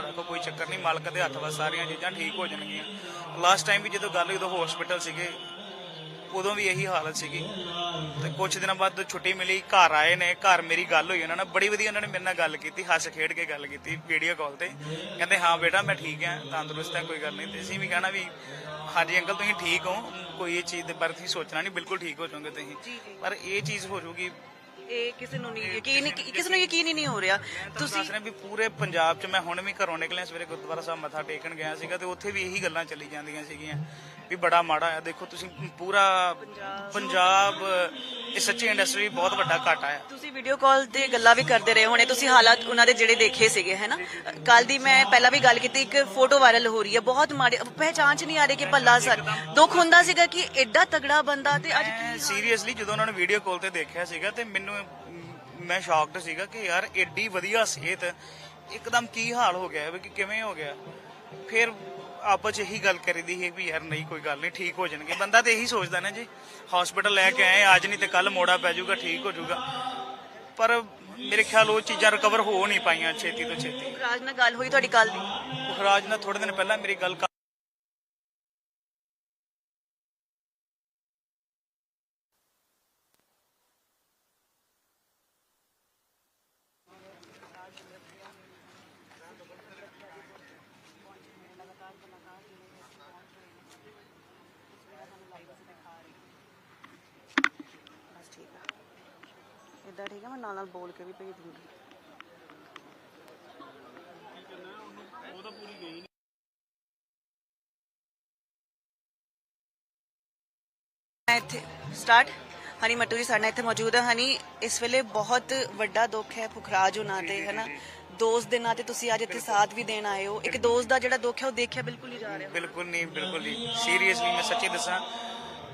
ਰੱਖੋ ਕੋਈ ਚੱਕਰ ਨਹੀਂ ਮਾਲਕ ਦੇ ਹੱਥ ਵਿੱਚ ਸਾਰੀਆਂ ਚੀਜ਼ਾਂ ਠੀਕ ਹੋ ਜਾਣਗੀਆਂ। ਲਾਸਟ ਟਾਈਮ ਵੀ ਜਦੋਂ ਗੱਲ ਹੋਈ ਉਦੋਂ ਹਸਪੀਟਲ ਸੀਗੇ ਉਦੋਂ ਵੀ ਇਹੀ ਹਾਲਤ ਸੀਗੀ। ਤੇ ਕੁਝ ਦਿਨਾਂ ਬਾਅਦ ਛੁੱਟੀ ਮਿਲੀ ਘਰ ਆਏ ਨੇ ਘਰ ਮੇਰੀ ਗੱਲ ਹੋਈ ਉਹਨਾਂ ਨਾਲ ਬੜੀ ਵਧੀਆ ਉਹਨਾਂ ਨੇ ਮੇਰੇ ਨਾਲ ਗੱਲ ਕੀਤੀ ਹੱਸ ਖੇਡ ਕੇ ਗੱਲ ਕੀਤੀ ਵੀਡੀਓ ਕਾਲ ਤੇ। ਕਹਿੰਦੇ ਹਾਂ ਬੇਟਾ ਮੈਂ ਠੀਕ ਹਾਂ ਤੰਦਰੁਸਤ ਹਾਂ ਕੋਈ ਗੱਲ ਨਹੀਂ। ਤੇ ਅਸੀਂ ਵੀ ਕਹਿਣਾ ਵੀ ਹਾਂਜੀ ਅੰਕਲ ਤੁਸੀਂ ਠੀਕ ਹੋ? ਕੋਈ ਇਹ ਚੀਜ਼ ਦੇ ਬਾਰੇ ਤੁਸੀਂ ਸੋਚਣਾ ਨਹੀਂ ਬਿਲਕੁਲ ਠੀਕ ਹੋ ਜਾਓਗੇ ਤੁਸੀਂ। ਪਰ ਇਹ ਚੀਜ਼ ਹੋ ਜਾਊਗੀ ਇਹ ਕਿਸੇ ਨੂੰ ਨਹੀਂ ਯਕੀਨ ਹੀ- ਕਿਸੇ ਨੂੰ ਯਕੀਨ ਹੀ ਨਹੀਂ ਹੋ ਰਿਹਾ। ਤੁਸੀਂ ਦੱਸ ਰਹੇ ਵੀ ਪੂਰੇ ਪੰਜਾਬ 'ਚ ਮੈਂ ਹੁਣ ਵੀ ਘਰੋਂ ਨਿਕਲਿਆ ਸਵੇਰੇ ਗੁਰਦੁਆਰਾ ਸਾਹਿਬ ਮੱਥਾ ਟੇਕਣ ਗਿਆ ਸੀਗਾ ਤੇ ਉੱਥੇ ਵੀ ਇਹੀ ਗੱਲਾਂ ਚੱਲੀ ਜਾਂਦੀਆਂ ਸੀਗੀਆਂ ਵੀ ਬੜਾ ਮਾੜਾ ਆ ਦੇਖੋ ਤੁਸੀਂ ਪੂਰਾ ਪੰਜਾਬ ਇਹ ਸੱਚੀ ਇੰਡਸਟਰੀ ਬਹੁਤ ਵੱਡਾ ਘਾਟਾ ਆ ਤੁਸੀਂ ਵੀਡੀਓ ਕਾਲ ਤੇ ਗੱਲਾਂ ਵੀ ਕਰਦੇ ਰਹੇ ਹੋਣੇ ਤੁਸੀਂ ਹਾਲਾਤ ਉਹਨਾਂ ਦੇ ਜਿਹੜੇ ਦੇਖੇ ਸੀਗੇ ਹੈਨਾ ਕੱਲ ਦੀ ਮੈਂ ਪਹਿਲਾਂ ਵੀ ਗੱਲ ਕੀਤੀ ਇੱਕ ਫੋਟੋ ਵਾਇਰਲ ਹੋ ਰਹੀ ਹੈ ਬਹੁਤ ਮਾੜੀ ਪਹਿਚਾਨ ਚ ਨਹੀਂ ਆ ਰਹੀ ਕਿ ਭੱਲਾ ਸਰ। ਦੁੱਖ ਹੁੰਦਾ ਸੀਗਾ ਕਿ ਐਡਾ ਤਗੜਾ ਬੰਦਾ ਤੇ ਅੱਜ ਸੀਰੀਅਸਲੀ ਜਦੋਂ ਉਹਨਾਂ ਨੇ ਵੀਡੀਓ ਕਾਲ ਤੇ ਦੇਖਿਆ ਸੀਗਾ ਤੇ ਮੈਨੂੰ ਮੈਂ ਸ਼ੌਕਡ ਸੀਗਾ ਕਿ ਯਾਰ ਐਡੀ ਵਧੀਆ ਸਿਹਤ ਇੱਕਦਮ ਕੀ ਹਾਲ ਹੋ ਗਿਆ ਵੀ ਕਿ ਕਿਵੇਂ ਹੋ ਗਿਆ। ਫਿਰ ਆਪਸ 'ਚ ਇਹੀ ਗੱਲ ਕਰੀਦੀ ਸੀ ਵੀ ਯਾਰ ਨਹੀਂ ਕੋਈ ਗੱਲ ਨਹੀਂ ਠੀਕ ਹੋ ਜਾਣਗੇ। ਬੰਦਾ ਤੇ ਇਹੀ ਸੋਚਦਾ ਨਾ ਜੀ ਹਸਪੀਟਲ ਲੈ ਕੇ ਆਏ ਅੱਜ ਨਹੀਂ ਤੇ ਕੱਲ ਮੋੜਾ ਪੈ ਜਾਊਗਾ ਠੀਕ ਹੋ ਜਾਊਗਾ। ਪਰ ਮੇਰੇ ਖਿਆਲ ਉਹ ਚੀਜ਼ਾਂ ਰਿਕਵਰ ਹੋ ਨਹੀਂ ਪਾਈਆਂ ਛੇਤੀ ਤੋਂ ਛੇਤੀ। ਰਾਜ ਨਾਲ ਗੱਲ ਹੋਈ ਤੁਹਾਡੀ ਕੱਲ ਦੀ? ਪੁਖਰਾਜ ਨਾਲ ਥੋੜੇ ਦਿਨ ਪਹਿਲਾਂ ਮੇਰੀ ਗੱਲ ਮੈਂ ਨਾਲ ਨਾਲ ਬੋਲ ਕੇ ਵੀ ਭੇਜ ਦੂੰਗੀ। ਇੱਥੇ ਸਟਾਰਟ ਹਨੀ ਮੱਟੂ ਜੀ ਸਾਡੇ ਇੱਥੇ ਮੌਜੂਦ ਹੈ। ਹਨੀ ਇਸ ਵੇਲੇ ਬਹੁਤ ਵੱਡਾ ਦੁੱਖ ਹੈ ਪੁਖਰਾਜ ਉਹਨਾਂ ਤੇ ਹੈ ਨਾ ਦੋਸਤ ਦੇ ਨਾਂ ਤੇ ਤੁਸੀਂ ਅੱਜ ਇੱਥੇ ਸਾਥ ਵੀ ਦੇਣ ਆਏ ਹੋ। ਇੱਕ ਦੋਸਤ ਦਾ ਜਿਹੜਾ ਦੁੱਖ ਹੈ ਉਹ ਦੇਖਿਆ ਬਿਲਕੁਲ ਹੀ ਜਾ ਰਿਹਾ। ਬਿਲਕੁਲ ਨਹੀਂ ਬਿਲਕੁਲ ਨਹੀਂ। ਸੀਰੀਅਸਲੀ ਮੈਂ ਸੱਚੀ ਦੱਸਾਂ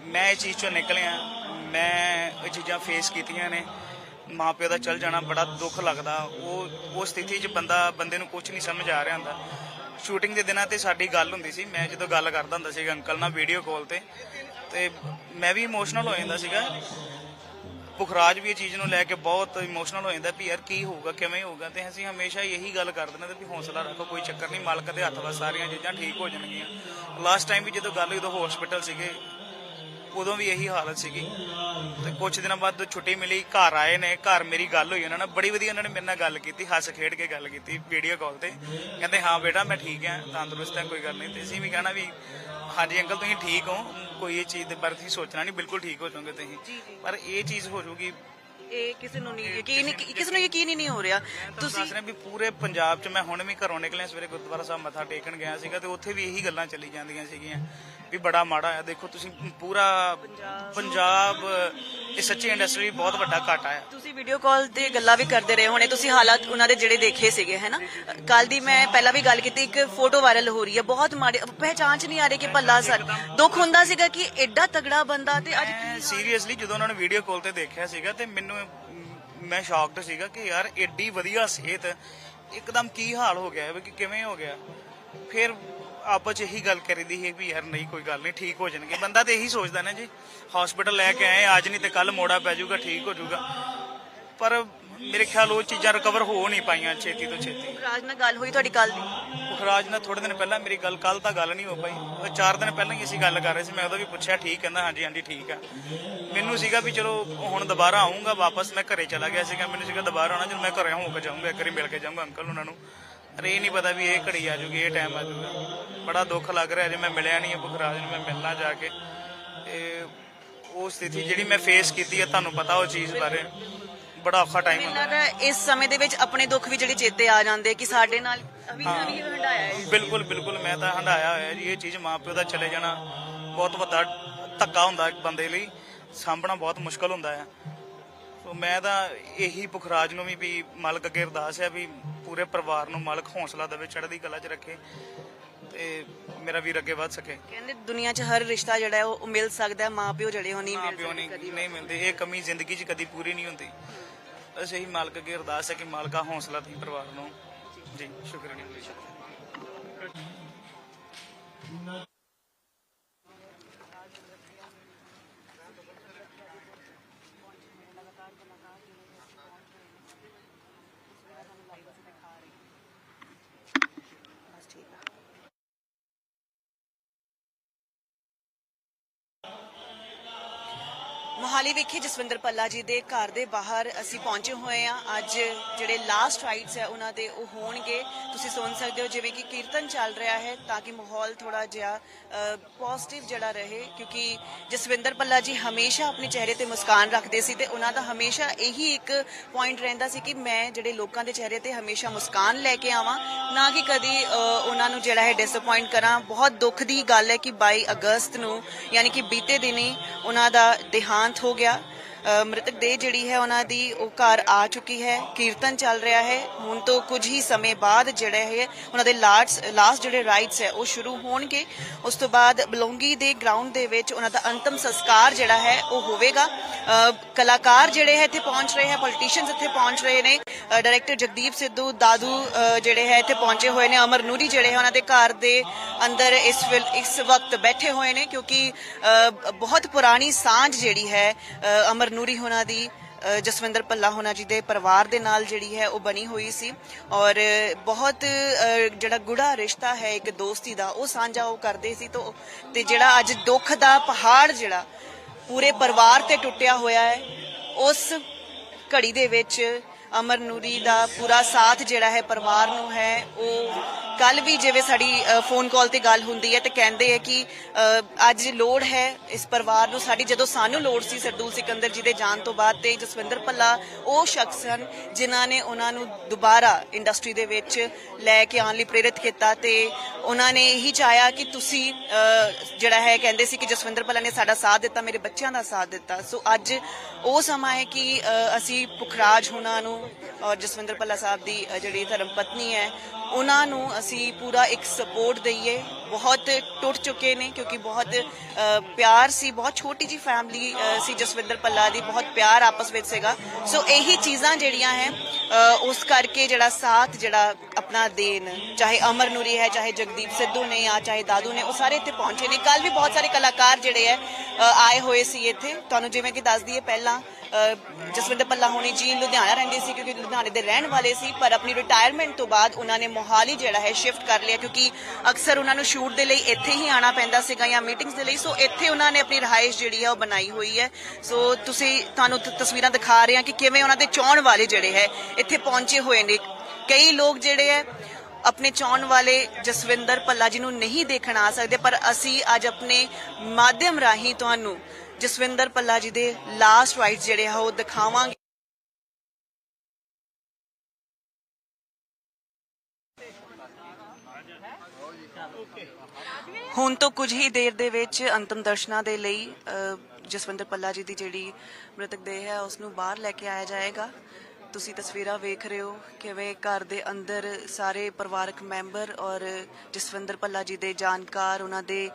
ਮੈਂ ਇਹ ਚੀਜ਼ ਚੋਂ ਨਿਕਲਿਆ। ਮੈਂ ਇਹ ਚੀਜ਼ਾਂ ਫੇਸ ਕੀਤੀਆਂ ਨੇ। ਮਾਂ ਪਿਓ ਦਾ ਚਲ ਜਾਣਾ ਬੜਾ ਦੁੱਖ ਲੱਗਦਾ। ਉਹ ਉਹ ਸਥਿਤੀ 'ਚ ਬੰਦਾ, ਬੰਦੇ ਨੂੰ ਕੁਝ ਨਹੀਂ ਸਮਝ ਆ ਰਿਹਾ ਹੁੰਦਾ। ਸ਼ੂਟਿੰਗ ਦੇ ਦਿਨਾਂ ਤੇ ਸਾਡੀ ਗੱਲ ਹੁੰਦੀ ਸੀ। ਮੈਂ ਜਦੋਂ ਗੱਲ ਕਰਦਾ ਹੁੰਦਾ ਸੀਗਾ ਅੰਕਲ ਨਾਲ ਵੀਡੀਓ ਕਾਲ ਤੇ ਤੇ ਮੈਂ ਵੀ ਇਮੋਸ਼ਨਲ ਹੋ ਜਾਂਦਾ ਸੀਗਾ। ਪੁਖਰਾਜ ਵੀ ਇਹ ਚੀਜ਼ ਨੂੰ ਲੈ ਕੇ ਬਹੁਤ ਇਮੋਸ਼ਨਲ ਹੋ ਜਾਂਦਾ ਵੀ ਯਾਰ ਕੀ ਹੋਊਗਾ, ਕਿਵੇਂ ਹੋਊਗਾ। ਤੇ ਅਸੀਂ ਹਮੇਸ਼ਾ ਇਹੀ ਗੱਲ ਕਰਦੇ ਨੇ ਵੀ ਹੌਸਲਾ ਰੱਖੋ, ਕੋਈ ਚੱਕਰ ਨਹੀਂ। ਮਾਲਕ ਦੇ ਹੱਥ ਵਿੱਚ ਸਾਰੀਆਂ ਚੀਜ਼ਾਂ ਠੀਕ ਹੋ ਜਾਣਗੀਆਂ। ਲਾਸਟ ਟਾਈਮ ਵੀ ਜਦੋਂ ਗੱਲ ਹੋਈ ਉਦੋਂ ਹਸਪੀਟਲ ਸੀਗੇ। ਉਦੋਂ ਵੀ ਇਹੀ ਹਾਲਤ ਸੀਗੀ। ਤੇ ਕੁਝ ਦਿਨਾਂ ਬਾਅਦ ਛੁੱਟੀ ਮਿਲੀ ਘਰ ਆਏ ਨੇ ਘਰ ਮੇਰੀ ਗੱਲ ਹੋਈ ਉਹਨਾਂ ਨਾਲ। ਬੜੀ ਵਧੀਆ ਉਹਨਾਂ ਨੇ ਮੇਰੇ ਨਾਲ ਗੱਲ ਕੀਤੀ ਹੱਸ ਖੇਡ ਕੇ ਗੱਲ ਕੀਤੀ ਵੀਡੀਓ ਕਾਲ ਤੇ। ਕਹਿੰਦੇ ਹਾਂ ਬੇਟਾ ਮੈਂ ਠੀਕ ਹਾਂ ਤੰਦਰੁਸਤ ਹਾਂ ਕੋਈ ਗੱਲ ਨਹੀਂ। ਤੇ ਅਸੀਂ ਵੀ ਕਹਿਣਾ ਵੀ ਹਾਂਜੀ ਅੰਕਲ ਤੁਸੀਂ ਠੀਕ ਹੋ? ਕੋਈ ਇਹ ਚੀਜ਼ ਦੇ ਬਾਰੇ ਤੁਸੀਂ ਸੋਚਣਾ ਨਹੀਂ ਬਿਲਕੁਲ ਠੀਕ ਹੋ ਜਾਓਗੇ ਤੁਸੀਂ। ਪਰ ਇਹ ਚੀਜ਼ ਹੋ ਜਾਊਗੀ ਇਹ ਕਿਸੇ ਨੂੰ ਨਹੀਂ ਯਕੀਨ ਹੀ- ਕਿਸੇ ਨੂੰ ਯਕੀਨ ਹੀ ਨਹੀਂ ਹੋ ਰਿਹਾ। ਤੁਸੀਂ ਦੱਸ ਰਹੇ ਵੀ ਪੂਰੇ ਪੰਜਾਬ 'ਚ ਮੈਂ ਹੁਣ ਵੀ ਘਰੋਂ ਨਿਕਲਿਆ ਸਵੇਰੇ ਗੁਰਦੁਆਰਾ ਸਾਹਿਬ ਮੱਥਾ ਟੇਕਣ ਗਿਆ ਸੀਗਾ ਤੇ ਉੱਥੇ ਵੀ ਇਹੀ ਗੱਲਾਂ ਚੱਲੀ ਜਾਂਦੀਆਂ ਸੀਗੀਆਂ ਵੀ ਬੜਾ ਮਾੜਾ ਆ। ਦੇਖੋ ਤੁਸੀਂ ਪੂਰਾ ਪੰਜਾਬ ਇਹ ਸੱਚੀ ਇੰਡਸਟਰੀ ਬਹੁਤ ਵੱਡਾ ਘਾਟਾ ਆ। ਤੁਸੀਂ ਵੀਡੀਓ ਕਾਲ ਤੇ ਗੱਲਾਂ ਵੀ ਕਰਦੇ ਰਹੇ ਹੋਣੇ ਤੁਸੀਂ ਹਾਲਾਤ ਉਹਨਾਂ ਦੇ ਜਿਹੜੇ ਦੇਖੇ ਸੀਗੇ ਹੈਨਾ ਕੱਲ ਦੀ ਮੈਂ ਪਹਿਲਾਂ ਵੀ ਗੱਲ ਕੀਤੀ ਇੱਕ ਫੋਟੋ ਵਾਇਰਲ ਹੋ ਰਹੀ ਹੈ ਬਹੁਤ ਮਾੜੀ ਪਹਿਚਾਨ ਚ ਨਹੀਂ ਆ ਰਹੀ ਕਿ ਭੱਲਾ ਸਰ। ਦੁੱਖ ਹੁੰਦਾ ਸੀਗਾ ਕਿ ਐਡਾ ਤਗੜਾ ਬੰਦਾ ਤੇ ਅੱਜ ਮੈਂ ਸੀਰੀਅਸਲੀ ਜਦੋਂ ਉਹਨਾਂ ਨੇ ਵੀਡੀਓ ਕਾਲ ਤੇ ਦੇਖਿਆ ਸੀਗਾ ਤੇ ਮੈਨੂੰ ਮੈਂ ਸ਼ੌਕਡ ਸੀਗਾ ਕਿ ਯਾਰ ਐਡੀ ਵਧੀਆ ਸਿਹਤ, ਇੱਕਦਮ ਕੀ ਹਾਲ ਹੋ ਗਿਆ ਵੀ ਕਿ ਕਿਵੇਂ ਹੋ ਗਿਆ? ਫਿਰ ਆਪਸ 'ਚ ਇਹੀ ਗੱਲ ਕਰੀਦੀ ਸੀ ਵੀ ਯਾਰ ਨਹੀਂ, ਕੋਈ ਗੱਲ ਨਹੀਂ, ਠੀਕ ਹੋ ਜਾਣਗੇ। ਬੰਦਾ ਤੇ ਇਹੀ ਸੋਚਦਾ ਨਾ ਜੀ ਹਸਪੀਟਲ ਲੈ ਕੇ ਆਏ, ਅੱਜ ਨਹੀਂ ਤੇ ਕੱਲ ਮੋੜਾ ਪੈ ਜਾਊਗਾ, ਠੀਕ ਹੋ ਜਾਊਗਾ। ਪਰ ਮੇਰੇ ਖਿਆਲ ਉਹ ਚੀਜ਼ਾਂ ਰਿਕਵਰ ਹੋ ਨਹੀਂ ਪਾਈਆਂ ਛੇਤੀ ਤੋਂ ਛੇਤੀ। ਰਾਜ ਨਾਲ ਗੱਲ ਹੋਈ ਤੁਹਾਡੀ ਕੱਲ ਦੀ। ਪੁਖਰਾਜ ਨਾਲ ਥੋੜੇ ਦਿਨ ਪਹਿਲਾਂ ਮੇਰੀ ਗੱਲ ਕੱਲ ਤਾਂ ਗੱਲ ਨਹੀਂ ਹੋ ਪਾਈ। ਚਾਰ ਦਿਨ ਪਹਿਲਾਂ ਹੀ ਅਸੀਂ ਗੱਲ ਕਰ ਰਹੇ ਸੀ, ਮੈਂ ਉਦੋਂ ਵੀ ਪੁੱਛਿਆ, ਠੀਕ ਕਹਿੰਦਾ, ਹਾਂਜੀ ਹਾਂਜੀ, ਠੀਕ ਆ। ਮੈਨੂੰ ਸੀਗਾ ਵੀ ਚਲੋ, ਹੁਣ ਦੁਬਾਰਾ ਆਉਂਗਾ ਵਾਪਸ, ਮੈਂ ਘਰੇ ਚਲਾ ਗਿਆ ਸੀਗਾ, ਮੈਨੂੰ ਸੀਗਾ ਦੁਬਾਰਾ ਆਉਣਾ, ਜਦੋਂ ਮੈਂ ਘਰੇ ਹੋ ਕੇ ਜਾਊਂਗਾ, ਇੱਕ ਵਾਰੀ ਮਿਲ ਕੇ ਜਾਊਂਗਾ ਅੰਕਲ ਉਹਨਾਂ ਨੂੰ। ਅਰੇ ਇਹ ਨਹੀਂ ਪਤਾ ਵੀ ਇਹ ਘੜੀ ਆ ਜੂਗੀ, ਇਹ ਟਾਈਮ ਆ ਜੂਗਾ। ਬੜਾ ਦੁੱਖ ਲੱਗ ਰਿਹਾ ਜੇ ਮੈਂ ਮਿਲਿਆ ਨਹੀਂ ਪੁਖਰਾਜ ਨੂੰ ਮੈਂ ਮਿਲਣਾ ਜਾ ਕੇ। ਤੇ ਉਹ ਸਥਿਤੀ ਜਿਹੜੀ ਮੈਂ ਫੇਸ ਕੀਤੀ ਹੈ ਤੁਹਾਨੂੰ ਪਤਾ ਉਹ ਚੀਜ਼ ਬਾਰੇ। ਬੜਾ ਔਖਾ ਟਾਈਮ ਹੁੰਦਾ। ਲੱਗਦਾ ਇਸ ਸਮੇਂ ਦੇ ਵਿੱਚ ਆਪਣੇ ਦੁੱਖ ਵੀ ਜਿਹੜੇ ਚੇਤੇ ਆ ਜਾਂਦੇ ਕਿ ਸਾਡੇ ਨਾਲ ਅਭੀ ਨਵੀਂ ਹੰਡਾਇਆ ਹੈ। ਬਿਲਕੁਲ ਬਿਲਕੁਲ। ਮੈਂ ਤਾਂ ਹੰਡਾਇਆ ਹੋਇਆ ਜੀ ਇਹ ਚੀਜ਼ ਮਾਪਿਓ ਦਾ ਚਲੇ ਜਾਣਾ ਬਹੁਤ ਵੱਡਾ ਧੱਕਾ ਹੁੰਦਾ ਇੱਕ ਬੰਦੇ ਲਈ। ਸਾਂਭਣਾ ਬਹੁਤ ਮੁਸ਼ਕਲ ਹੁੰਦਾ ਹੈ। ਸੋ ਮੈਂ ਤਾਂ ਇਹੀ ਪੁਖਰਾਜ ਨੂੰ ਵੀ ਵੀ ਮਾਲਕ ਅੱਗੇ ਅਰਦਾਸ ਹੈ ਵੀ ਪੂਰੇ ਪਰਿਵਾਰ ਨੂੰ ਮਾਲਕ ਹੌਸਲਾ ਦੇਵੇ ਚੜ੍ਹਦੀ ਕਲਾ 'ਚ ਰੱਖੇ ਤੇ ਮੇਰਾ ਵੀਰ ਅੱਗੇ ਵੱਧ ਸਕੇ। ਕਹਿੰਦੇ ਦੁਨੀਆ 'ਚ ਹਰ ਰਿਸ਼ਤਾ ਜਿਹੜਾ ਹੈ ਉਹ ਮਿਲ ਸਕਦਾ ਹੈ ਜਿਹੜੇ ਨਹੀਂ ਮਾਂ ਮਿਲ ਪਿਓ ਸਕਦੇ ਨਹੀਂ ਨਹੀਂ ਮਿਲਦੇ। ਇਹ ਕਮੀ ਜ਼ਿੰਦਗੀ 'ਚ ਕਦੀ ਪੂਰੀ ਨਹੀਂ ਹੁੰਦੀ। ਬਸ ਇਹੀ ਮਾਲਕ ਅੱਗੇ ਅਰਦਾਸ ਹੈ ਕਿ ਮਾਲਕਾ ਹੌਸਲਾ ਦੇ ਪਰਿਵਾਰ ਨੂੰ ਜੀ ਸ਼ੁਕਰੀਆ ਮੋਹਾਲੀ ਵਿਖੇ ਜਸਵਿੰਦਰ ਪੱਲਾ ਜੀ ਦੇ ਘਰ ਦੇ ਬਾਹਰ ਅਸੀਂ ਪਹੁੰਚੇ ਹੋਏ ਆ ਅੱਜ ਜਿਹੜੇ ਲਾਸਟ ਰਾਈਟਸ ਹੈ, ਉਹਨਾਂ ਦੇ ਉਹ ਹੋਣਗੇ। ਤੁਸੀਂ ਸੁਣ ਸਕਦੇ ਹੋ ਜਿਵੇਂ ਕਿ ਕੀਰਤਨ ਚੱਲ ਰਿਹਾ ਹੈ ਤਾਂ ਕਿ ਮਾਹੌਲ ਥੋੜਾ ਜਿਹਾ ਪੋਜ਼ਿਟਿਵ ਜਿਹੜਾ ਰਹੇ, ਕਿਉਂਕਿ ਜਸਵਿੰਦਰ ਪੱਲਾ ਜੀ ਹਮੇਸ਼ਾ ਆਪਣੇ ਚਿਹਰੇ ਤੇ ਮੁਸਕਾਨ ਰੱਖਦੇ ਸੀ ਤੇ ਉਹਨਾਂ ਦਾ ਹਮੇਸ਼ਾ ਇਹੀ ਇੱਕ ਪੁਆਇੰਟ ਰਹਿੰਦਾ ਸੀ ਕਿ ਮੈਂ ਜਿਹੜੇ ਲੋਕਾਂ ਦੇ ਚਿਹਰੇ ਤੇ ਹਮੇਸ਼ਾ ਮੁਸਕਾਨ ਲੈ ਕੇ ਆਵਾਂ, ਨਾ ਕਿ ਕਦੀ ਉਹਨਾਂ ਨੂੰ ਜਿਹੜਾ ਹੈ ਡਿਸਪਾਇੰਟ ਕਰਾਂ। ਬਹੁਤ ਦੁੱਖ ਦੀ ਗੱਲ ਹੈ ਕਿ 22 ਅਗਸਤ ਨੂੰ, ਯਾਨੀ ਕਿ ਬੀਤੇ ਦਿਨੀ ਉਹਨਾਂ ਦਾ ਦੇਹਾਂਤ ਹੋ ਗਿਆ। ਮ੍ਰਿਤਕ ਦੇਹ ਜਿਹੜੀ ਹੈ ਉਹਨਾਂ ਦੀ ਉਹ ਘਰ ਆ ਚੁੱਕੀ ਹੈ, ਕੀਰਤਨ ਚੱਲ ਰਿਹਾ ਹੈ। ਹੁਣ ਤੋਂ ਕੁਝ ਹੀ ਸਮੇਂ ਬਾਅਦ ਜਿਹੜਾ ਹੈ ਉਹਨਾਂ ਦੇ ਲਾਸਟ ਲਾਸਟ ਜਿਹੜੇ ਰਾਈਟਸ ਹੈ, ਉਹ ਸ਼ੁਰੂ ਹੋਣਗੇ। ਉਸ ਤੋਂ ਬਾਅਦ ਬਲੌਂਗੀ ਦੇ ਗਰਾਊਂਡ ਦੇ ਵਿੱਚ ਉਹਨਾਂ ਦਾ ਅੰਤਮ ਸੰਸਕਾਰ ਜਿਹੜਾ ਹੈ, ਉਹ ਹੋਵੇਗਾ। ਕਲਾਕਾਰ ਜਿਹੜੇ ਹੈ, ਇੱਥੇ ਪਹੁੰਚ ਰਹੇ ਹੈ ਪੋਲੀਟੀਸ਼ੀਅਨਸ ਇੱਥੇ ਪਹੁੰਚ ਰਹੇ ਨੇ। ਡਾਇਰੈਕਟਰ ਜਗਦੀਪ ਸਿੱਧੂ, ਦਾਦੂ ਜਿਹੜੇ ਹੈ, ਇੱਥੇ ਪਹੁੰਚੇ ਹੋਏ ਨੇ। ਅਮਰ ਨੂਰੀ ਜਿਹੜੇ ਹੈ, ਉਹਨਾਂ ਦੇ ਘਰ ਦੇ ਅੰਦਰ ਇਸ ਵੇਲ- ਇਸ ਵਕਤ ਬੈਠੇ ਹੋਏ ਨੇ ਕਿਉਂਕਿ ਬਹੁਤ ਪੁਰਾਣੀ ਸਾਂਝ ਜਿਹੜੀ ਹੈ ਅਮਰ ਨੂਰੀ ਹੋਣਾ ਦੀ ਜਸਵਿੰਦਰ ਪੱਲਾ ਹੋਣਾ ਜੀ ਦੇ ਪਰਿਵਾਰ ਦੇ ਨਾਲ ਜਿਹੜੀ ਹੈ ਉਹ ਬਣੀ ਹੋਈ ਸੀ। ਔਰ ਬਹੁਤ ਜਿਹੜਾ ਗੁੜਾ ਰਿਸ਼ਤਾ ਹੈ ਇੱਕ ਦੋਸਤੀ ਦਾ, ਉਹ ਸਾਂਝਾ ਉਹ ਕਰਦੇ ਸੀ। ਤੋਂ, ਤੇ ਜਿਹੜਾ ਅੱਜ ਦੁੱਖ ਦਾ ਪਹਾੜ ਜਿਹੜਾ ਪੂਰੇ ਪਰਿਵਾਰ ਤੇ ਟੁੱਟਿਆ ਹੋਇਆ ਹੈ, ਉਸ ਘੜੀ ਦੇ ਵਿੱਚ ਅਮਰ ਨੂਰੀ ਦਾ ਪੂਰਾ ਸਾਥ ਜਿਹੜਾ ਹੈ ਪਰਿਵਾਰ ਨੂੰ ਹੈ, ਉਹ ਕੱਲ ਵੀ ਜਿਵੇਂ ਸਾਡੀ ਫੋਨ ਕਾਲ ਤੇ ਗੱਲ ਹੁੰਦੀ ਹੈ ਤੇ ਕਹਿੰਦੇ ਹੈ ਕਿ ਅੱਜ ਲੋੜ ਹੈ ਇਸ ਪਰਿਵਾਰ ਨੂੰ, ਸਾਡੀ ਜਦੋਂ ਸਾਨੂੰ ਲੋੜ ਸੀ ਸਰਦੂਲ ਸਿਕੰਦਰ ਜੀ ਦੇ ਜਾਣ ਤੋਂ ਬਾਅਦ ਤੇ ਜਸਵਿੰਦਰ ਭੱਲਾ, ਉਹ ਸ਼ਖਸ ਹਨ ਜਿਨ੍ਹਾਂ ਨੇ ਉਹਨਾਂ ਨੂੰ ਦੁਬਾਰਾ ਇੰਡਸਟਰੀ ਦੇ ਵਿੱਚ ਲੈ ਕੇ ਆਉਣ ਲਈ ਪ੍ਰੇਰਿਤ ਕੀਤਾ ਤੇ ਉਹਨਾਂ ਨੇ ਇਹੀ ਚਾਹਿਆ ਕਿ ਤੁਸੀਂ ਜਿਹੜਾ ਹੈ ਕਹਿੰਦੇ ਸੀ ਕਿ ਜਸਵਿੰਦਰ ਭੱਲਾ ਨੇ ਸਾਡਾ ਸਾਥ ਦਿੱਤਾ, ਮੇਰੇ ਬੱਚਿਆਂ ਦਾ ਸਾਥ ਦਿੱਤਾ। ਸੋ ਅੱਜ ਉਹ ਸਮਾਂ ਹੈ ਕਿ ਅਸੀਂ ਪੁਖਰਾਜ ਹੁਣਾਂ ਨੂੰ ਔਰ ਜਸਵਿੰਦਰ ਭੱਲਾ ਸਾਹਿਬ ਦੀ ਜਿਹੜੀ ਧਰਮ ਪਤਨੀ ਹੈ, ਉਹਨਾਂ ਨੂੰ ਅਸੀਂ ਪੂਰਾ ਇੱਕ ਸਪੋਰਟ ਦਈਏ। ਬਹੁਤ ਟੁੱਟ ਚੁੱਕੇ ਨੇ ਕਿਉਂਕਿ ਬਹੁਤ ਪਿਆਰ ਸੀ। ਬਹੁਤ ਛੋਟੀ ਜੀ ਫੈਮਿਲੀ ਸੀ ਜਸਵਿੰਦਰ ਪੱਲਾ ਦੀ। ਬਹੁਤ ਪਿਆਰ ਆਪਸ ਵਿੱਚ ਸੀਗਾ। ਸੋ ਇਹੀ ਚੀਜ਼ਾਂ ਜਿਹੜੀਆਂ ਹੈ ਉਸ ਕਰਕੇ ਜਿਹੜਾ ਸਾਥ, ਜਿਹੜਾ ਆਪਣਾ ਦੇਣ, ਚਾਹੇ ਅਮਰ ਨੂਰੀ ਹੈ, ਚਾਹੇ ਜਗਦੀਪ ਸਿੱਧੂ ਨੇ ਜਾਂ ਚਾਹੇ ਦਾਦੂ ਨੇ, ਉਹ ਸਾਰੇ ਇੱਥੇ ਪਹੁੰਚੇ ਨੇ। ਕੱਲ ਵੀ ਬਹੁਤ ਸਾਰੇ ਕਲਾਕਾਰ ਜਿਹੜੇ ਹੈ ਆਏ ਹੋਏ ਸੀ ਇੱਥੇ। ਤੁਹਾਨੂੰ ਜਿਵੇਂ ਕਿ ਦੱਸਦੀ ਹੈ ਪਹਿਲਾਂ ਜਸਵਿੰਦਰ ਪੱਲਾ ਹੋਣੀ ਜੀ ਲੁਧਿਆਣਾ ਰਹਿੰਦੇ ਸੀ ਕਿਉਂਕਿ ਲੁਧਿਆਣੇ ਦੇ ਰਹਿਣ ਵਾਲੇ ਸੀ, ਪਰ ਆਪਣੀ ਰਿਟਾਇਰਮੈਂਟ ਤੋਂ ਬਾਅਦ ਉਹਨਾਂ ਨੇ ਮੋਹਾਲੀ ਜਿਹੜਾ ਹੈ ਸ਼ਿਫਟ ਕਰ ਲਿਆ ਕਿਉਂਕਿ ਅਕਸਰ ਉਹਨਾਂ ਨੂੰ ਸ਼ੂਟ ਦੇ ਲਈ ਇੱਥੇ ਹੀ ਆਣਾ ਪੈਂਦਾ ਸੀਗਾ ਜਾਂ ਮੀਟਿੰਗਸ ਦੇ ਲਈ ਸੋ ਇੱਥੇ ਉਹਨਾਂ ਨੇ ਆਪਣੀ ਰਹਾਇਸ਼ ਜਿਹੜੀ ਹੈ ਉਹ ਬਣਾਈ ਹੋਈ ਹੈ। ਸੋ ਤੁਸੀਂ ਤੁਹਾਨੂੰ ਤਸਵੀਰਾਂ ਦਿਖਾ ਰਹੇ ਹਾਂ ਕਿ ਕਿਵੇਂ ਉਹਨਾਂ ਦੇ ਚਾਹਣ ਵਾਲੇ ਜਿਹੜੇ ਹੈ ਇੱਥੇ ਪਹੁੰਚੇ ਹੋਏ ਨੇ। ਕਈ ਲੋਕ ਜਿਹੜੇ ਹੈ ਆਪਣੇ ਚਾਹਣ ਵਾਲੇ ਜਸਵਿੰਦਰ ਪੱਲਾ ਜੀ ਨੂੰ ਨਹੀਂ ਦੇਖਣ ਆ ਸਕਦੇ, ਪਰ ਅਸੀਂ ਅੱਜ ਆਪਣੇ ਮਾਧਿਅਮ ਰਾਹੀਂ ਤੁਹਾਨੂੰ ਜਸਵਿੰਦਰ ਪੱਲਾ ਜੀ ਦੇ ਲਾਸਟ ਰਾਈਟਸ ਜਿਹੜੇ ਆ ਉਹ ਦਿਖਾਵਾਂਗੇ। ਹੁਣ ਤੋਂ ਕੁਝ ਹੀ ਦੇਰ ਦੇ ਵਿੱਚ ਅੰਤਮ ਦਰਸ਼ਨਾਂ ਦੇ ਲਈ ਅ, ਜਸਵਿੰਦਰ ਪੱਲਾ ਜੀ ਦੀ ਜਿਹੜੀ ਮ੍ਰਿਤਕ ਦੇਹ ਹੈ ਉਸ ਨੂੰ ਬਾਹਰ ਲੈ ਕੇ ਆਇਆ ਜਾਏਗਾ। ਤੁਸੀਂ ਤਸਵੀਰਾਂ ਵੇਖ ਰਹੇ ਹੋ ਕਿਵੇਂ ਘਰ ਦੇ ਅੰਦਰ ਸਾਰੇ ਪਰਿਵਾਰਕ ਮੈਂਬਰ ਔਰ ਜਸਵਿੰਦਰ ਭੱਲਾ ਜੀ ਦੇ ਜਾਣਕਾਰ, ਉਹਨਾਂ ਦੇ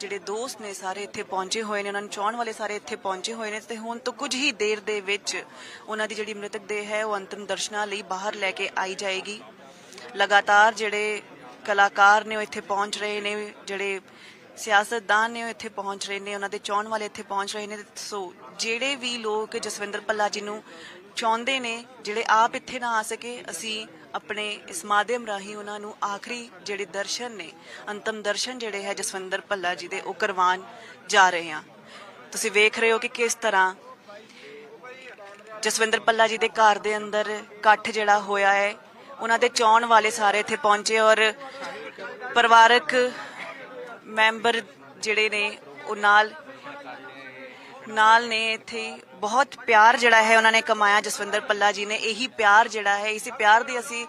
ਜਿਹੜੇ ਦੋਸਤ ਨੇ ਸਾਰੇ ਇੱਥੇ ਪਹੁੰਚੇ ਹੋਏ ਨੇ, ਉਹਨਾਂ ਨੂੰ ਚਾਹਣ ਵਾਲੇ ਸਾਰੇ ਇੱਥੇ ਪਹੁੰਚੇ ਹੋਏ ਨੇ ਤੇ ਹੁਣ ਤੋਂ ਕੁਝ ਹੀ ਦੇਰ ਦੇ ਵਿੱਚ ਉਹਨਾਂ ਦੀ ਜਿਹੜੀ ਮ੍ਰਿਤਕ ਦੇਹ ਹੈ ਉਹ ਅੰਤਮ ਦਰਸ਼ਨਾਂ ਲਈ ਬਾਹਰ ਲੈ ਕੇ ਆਈ ਜਾਏਗੀ। ਲਗਾਤਾਰ ਜਿਹੜੇ ਕਲਾਕਾਰ ਨੇ ਉਹ ਇੱਥੇ ਪਹੁੰਚ ਰਹੇ ਨੇ, ਜਿਹੜੇ ਸਿਆਸਤਦਾਨ ਨੇ ਉਹ ਇੱਥੇ ਪਹੁੰਚ ਰਹੇ ਨੇ, ਉਹਨਾਂ ਦੇ ਚਾਹਣ ਵਾਲੇ ਇੱਥੇ ਪਹੁੰਚ ਰਹੇ ਨੇ। ਸੋ ਜਿਹੜੇ ਵੀ ਲੋਕ ਜਸਵਿੰਦਰ ਪੱਲਾ ਜੀ ਨੂੰ ਚਾਹੁੰਦੇ ਨੇ ਜਿਹੜੇ ਆਪ ਇੱਥੇ ਨਾ ਆ ਸਕੇ, ਅਸੀਂ ਆਪਣੇ ਇਸ ਮਾਧਿਅਮ ਰਾਹੀਂ ਉਹਨਾਂ ਨੂੰ ਆਖਰੀ ਜਿਹੜੇ ਦਰਸ਼ਨ ਨੇ, ਅੰਤਮ ਦਰਸ਼ਨ ਜਿਹੜੇ ਹੈ ਜਸਵਿੰਦਰ ਪੱਲਾ ਜੀ ਦੇ, ਉਹ ਕਰਵਾਉਣ ਜਾ ਰਹੇ ਹਾਂ। ਤੁਸੀਂ ਵੇਖ ਰਹੇ ਹੋ ਕਿ ਕਿਸ ਤਰ੍ਹਾਂ ਜਸਵਿੰਦਰ ਪੱਲਾ ਜੀ ਦੇ ਘਰ ਦੇ ਅੰਦਰ ਇਕੱਠ ਜਿਹੜਾ ਹੋਇਆ ਹੈ, ਉਹਨਾਂ ਦੇ ਚਾਹਣ ਵਾਲੇ ਸਾਰੇ ਇੱਥੇ ਪਹੁੰਚੇ ਔਰ ਪਰਿਵਾਰਕ ਮੈਂਬਰ ਜਿਹੜੇ ਨੇ, ਉਹ ਨਾਲ ਨਾਲ ਨੇ ਇੱਥੇ ਬਹੁਤ ਪਿਆਰ ਜਿਹੜਾ ਹੈ ਉਹਨਾਂ ਨੇ ਕਮਾਇਆ, ਜਸਵਿੰਦਰ ਪੱਲਾ ਜੀ ਨੇ ਇਹੀ ਪਿਆਰ ਜਿਹੜਾ ਹੈ, ਇਸੇ ਪਿਆਰ ਦੀ ਅਸੀਂ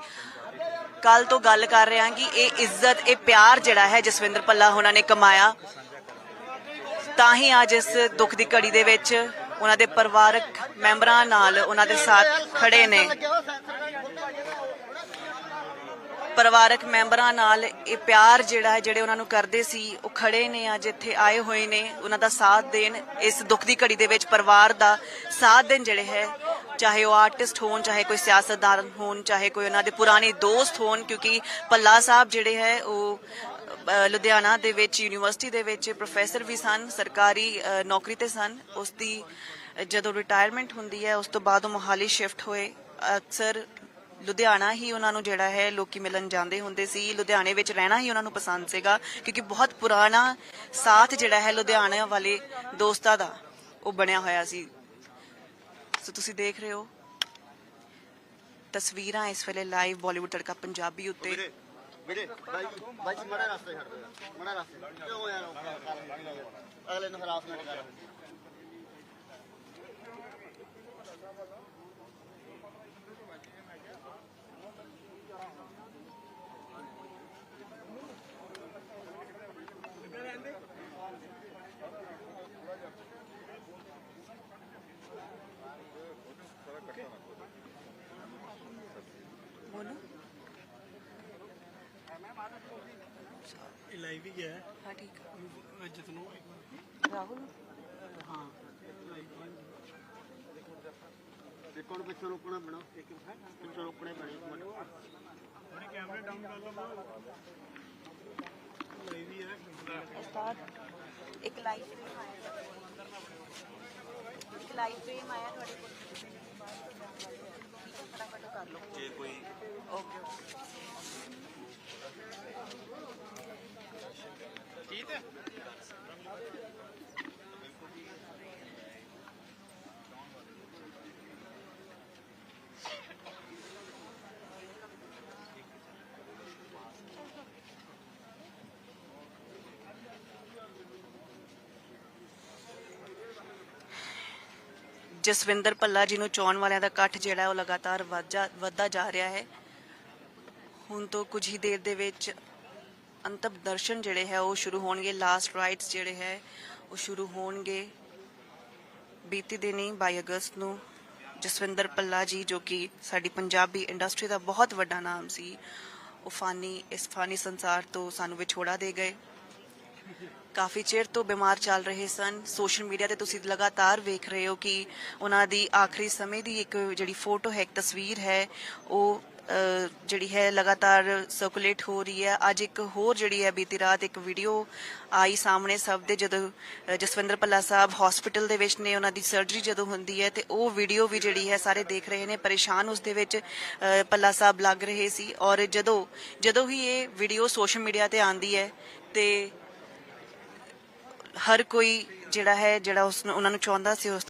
ਕੱਲ ਤੋਂ ਗੱਲ ਕਰ ਰਹੇ ਹਾਂ ਕਿ ਇਹ ਇੱਜ਼ਤ, ਇਹ ਪਿਆਰ ਜਿਹੜਾ ਹੈ ਜਸਵਿੰਦਰ ਪੱਲਾ ਉਹਨਾਂ ਨੇ ਕਮਾਇਆ। ਤਾਂ ਹੀ ਅੱਜ ਇਸ ਦੁੱਖ ਦੀ ਘੜੀ ਦੇ ਵਿੱਚ ਉਹਨਾਂ ਦੇ ਪਰਿਵਾਰਕ ਮੈਂਬਰਾਂ ਨਾਲ ਉਹਨਾਂ ਦੇ ਸਾਥ ਖੜੇ ਨੇ। ਪਰਿਵਾਰਕ ਮੈਂਬਰਾਂ ਨਾਲ ਇਹ ਪਿਆਰ ਜਿਹੜਾ ਹੈ, ਜਿਹੜੇ ਉਹਨਾਂ ਨੂੰ ਕਰਦੇ ਸੀ, ਉਹ ਖੜੇ ਨੇ ਅੱਜ ਇੱਥੇ ਆਏ ਹੋਏ ਨੇ। ਉਹਨਾਂ ਦਾ ਸਾਥ ਦੇਣ, ਇਸ ਦੁੱਖ ਦੀ ਘੜੀ ਦੇ ਵਿੱਚ ਪਰਿਵਾਰ ਦਾ ਸਾਥ ਦੇਣ ਜਿਹੜੇ ਹੈ, ਚਾਹੇ ਉਹ ਆਰਟਿਸਟ ਹੋਣ, ਚਾਹੇ ਕੋਈ ਸਿਆਸਤਦਾਨ ਹੋਣ, ਚਾਹੇ ਕੋਈ ਉਹਨਾਂ ਦੇ ਪੁਰਾਣੇ ਦੋਸਤ ਹੋਣ, ਕਿਉਂਕਿ ਪੱਲਾ ਸਾਹਿਬ ਜਿਹੜੇ ਹੈ, ਉਹ ਲੁਧਿਆਣਾ ਦੇ ਵਿੱਚ, ਯੂਨੀਵਰਸਿਟੀ ਦੇ ਵਿੱਚ ਪ੍ਰੋਫੈਸਰ ਵੀ ਸਨ, ਸਰਕਾਰੀ ਨੌਕਰੀ ਤੇ ਸਨ। ਉਸ ਦੀ ਜਦੋਂ ਰਿਟਾਇਰਮੈਂਟ ਹੁੰਦੀ ਹੈ, ਉਸ ਤੋਂ ਬਾਅਦ ਉਹ ਮੋਹਾਲੀ ਸ਼ਿਫਟ ਹੋਏ। ਅਕਸਰ ਲੁਧਿਆਣਾ ਹੀ ਉਹਨਾਂ ਨੂੰ ਜਿਹੜਾ ਹੈ ਲੋਕੀ ਮਿਲਣ ਜਾਂਦੇ ਹੁੰਦੇ ਸੀ। ਲੁਧਿਆਣੇ ਵਿੱਚ ਰਹਿਣਾ ਹੀ ਉਹਨਾਂ ਨੂੰ ਪਸੰਦ ਸੀਗਾ ਕਿਉਂਕਿ ਬਹੁਤ ਪੁਰਾਣਾ ਸਾਥ ਜਿਹੜਾ ਹੈ ਲੁਧਿਆਣਾ ਵਾਲੇ ਦੋਸਤਾਂ ਦਾ ਉਹ ਬਣਿਆ ਹੋਇਆ ਸੀ। ਸੋ ਤੁਸੀਂ ਦੇਖ ਰਹੇ ਹੋ ਤਸਵੀਰਾਂ ਇਸ ਵੇਲੇ ਲਾਈਵ ਬਾਲੀਵੁੱਡ ਤੜਕਾ ਪੰਜਾਬੀ ਉੱਤੇ। ਵੀਰੇ ਬਾਈ ਬਾਈ ਮੜਾ ਰਸਤੇ ਛੱਡ ਦੇ ਮੜਾ ਰਸਤੇ। ਕਿਉਂ ਯਾਰ? ਅਗਲੇ ਨੂੰ ਹਰਾਸਮੈਂਟ ਕਰ। ਇਹ ਲਾਈਵ ਹੀ ਗਿਆ ਹਾਂ ਠੀਕ ਆ। ਅੱਜ ਨੂੰ। ਰਾਹੁਲ? ਹਾਂ। ਦੇਖੋ ਹੁਣ ਪਿੱਛੋਂ ਰੋਕਣਾ ਪੈਣਾ। ਪਿੱਛੋਂ ਰੋਕਣੇ ਪੈਣੇ। ਇੱਕ ਮਿੰਟ ਆਪਣੇ ਕੈਮਰੇ ਡਾਊਨ ਕਰ ਲਓ ਲਾਈਵ ਹੀ ਹੈ। ਸਟਾਰਟ ਇੱਕ ਲਾਈਵ ਫਰੇਮ ਆਇਆ। ਇੱਕ ਲਾਈਵ ਫਰੇਮ ਆਇਆ ਤੁਹਾਡੇ ਕੋਲ। ਠੀਕ ਹੈ ਫਟਾਫਟ ਕਰ ਲਓ। ਜੇ ਕੋਈ ਓਕੇ ਓਕੇ ਜਸਵਿੰਦਰ ਪੱਲਾ ਜੀ ਨੂੰ ਚੋਣ ਵਾਲਿਆਂ ਦਾ ਇਕੱਠ ਜਿਹੜਾ ਉਹ ਲਗਾਤਾਰ ਵੱਧ ਜਾ- ਵੱਧਦਾ ਜਾ ਰਿਹਾ ਹੈ। ਹੁਣ ਤੋਂ ਕੁਝ ਹੀ ਦੇਰ ਦੇ ਵਿੱਚ ਅੰਤਮ ਦਰਸ਼ਨ ਜਿਹੜੇ ਹੈ, ਉਹ ਸ਼ੁਰੂ ਹੋਣਗੇ ਲਾਸਟ ਰਾਈਟਸ ਜਿਹੜੇ ਹੈ, ਉਹ ਸ਼ੁਰੂ ਹੋਣਗੇ। ਬੀਤੀ ਦਿਨੀ 22 ਅਗਸਤ ਨੂੰ ਜਸਵਿੰਦਰ ਪੱਲਾ ਜੀ, ਜੋ ਕਿ ਸਾਡੀ ਪੰਜਾਬੀ ਇੰਡਸਟਰੀ ਦਾ ਬਹੁਤ ਵੱਡਾ ਨਾਮ ਸੀ, ਉਹ ਫਾਨੀ, ਇਸ ਫਾਨੀ ਸੰਸਾਰ ਤੋਂ ਸਾਨੂੰ ਵਿਛੋੜਾ ਦੇ ਗਏ। ਕਾਫੀ ਚਿਰ ਤੋਂ ਬਿਮਾਰ ਚੱਲ ਰਹੇ ਸਨ। ਸੋਸ਼ਲ ਮੀਡੀਆ ਤੇ ਤੁਸੀਂ ਲਗਾਤਾਰ ਵੇਖ ਰਹੇ ਹੋ ਕਿ ਉਹਨਾਂ ਦੀ ਆਖਰੀ ਸਮੇਂ ਦੀ ਇੱਕ ਜਿਹੜੀ ਫੋਟੋ ਹੈ, ਇੱਕ ਤਸਵੀਰ ਹੈ, ਉਹ ਜਿਹੜੀ ਹੈ ਲਗਾਤਾਰ ਸਰਕੂਲੇਟ ਹੋ ਰਹੀ ਹੈ। ਅੱਜ ਇੱਕ ਹੋਰ ਜਿਹੜੀ ਹੈ ਬੀਤੀ ਰਾਤ ਇੱਕ ਵੀਡੀਓ ਆਈ ਸਾਹਮਣੇ ਸਭ ਦੇ ਜਦੋਂ ਜਸਵਿੰਦਰ ਪੱਲਾ ਸਾਹਿਬ ਹਸਪੀਟਲ ਦੇ ਵਿੱਚ ਨੇ ਉਹਨਾਂ ਦੀ ਸਰਜਰੀ ਜਦੋਂ ਹੁੰਦੀ ਹੈ ਤੇ ਉਹ ਵੀਡੀਓ ਵੀ ਜਿਹੜੀ ਹੈ ਸਾਰੇ ਦੇਖ ਰਹੇ ਨੇ। ਪਰੇਸ਼ਾਨ ਉਸ ਦੇ ਵਿੱਚ ਅਹ, ਪੱਲਾ ਸਾਹਿਬ ਲੱਗ ਰਹੇ ਸੀ ਔਰ ਜਦੋਂ ਜਦੋਂ ਹੀ ਇਹ ਵੀਡੀਓ ਸੋਸ਼ਲ ਮੀਡੀਆ ਤੇ ਆਂਦੀ ਹੈ ਤੇ ਹਰ ਕੋਈ ਜਿਹੜਾ ਹੈ ਜਿਹੜਾ ਉਸ ਨੂੰ ਉਹਨਾਂ ਨੂੰ ਚਾਹੁੰਦਾ ਸੀ ਉਸ